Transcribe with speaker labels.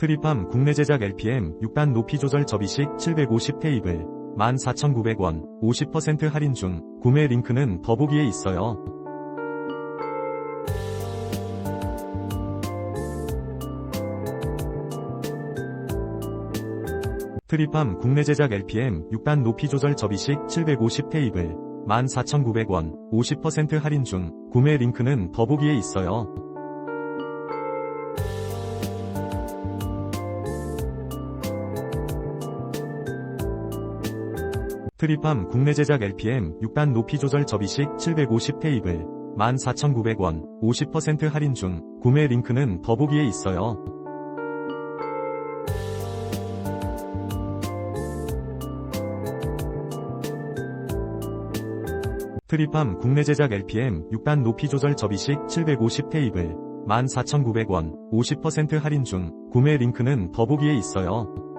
Speaker 1: 트리팜 국내 제작 LPM 6단 높이 조절 접이식 750 테이블 14,900원 50% 할인 중 구매 링크는 더보기에 있어요. 트리팜 국내 제작 LPM 6단 높이 조절 접이식 750 테이블 14,900원 50% 할인 중 구매 링크는 더보기에 있어요. 트리팜 국내 제작 LPM 6단 높이 조절 접이식 750 테이블 14,900원 50% 할인 중 구매 링크는 더보기에 있어요. 트리팜 국내 제작 LPM 6단 높이 조절 접이식 750 테이블 14,900원 50% 할인 중 구매 링크는 더보기에 있어요.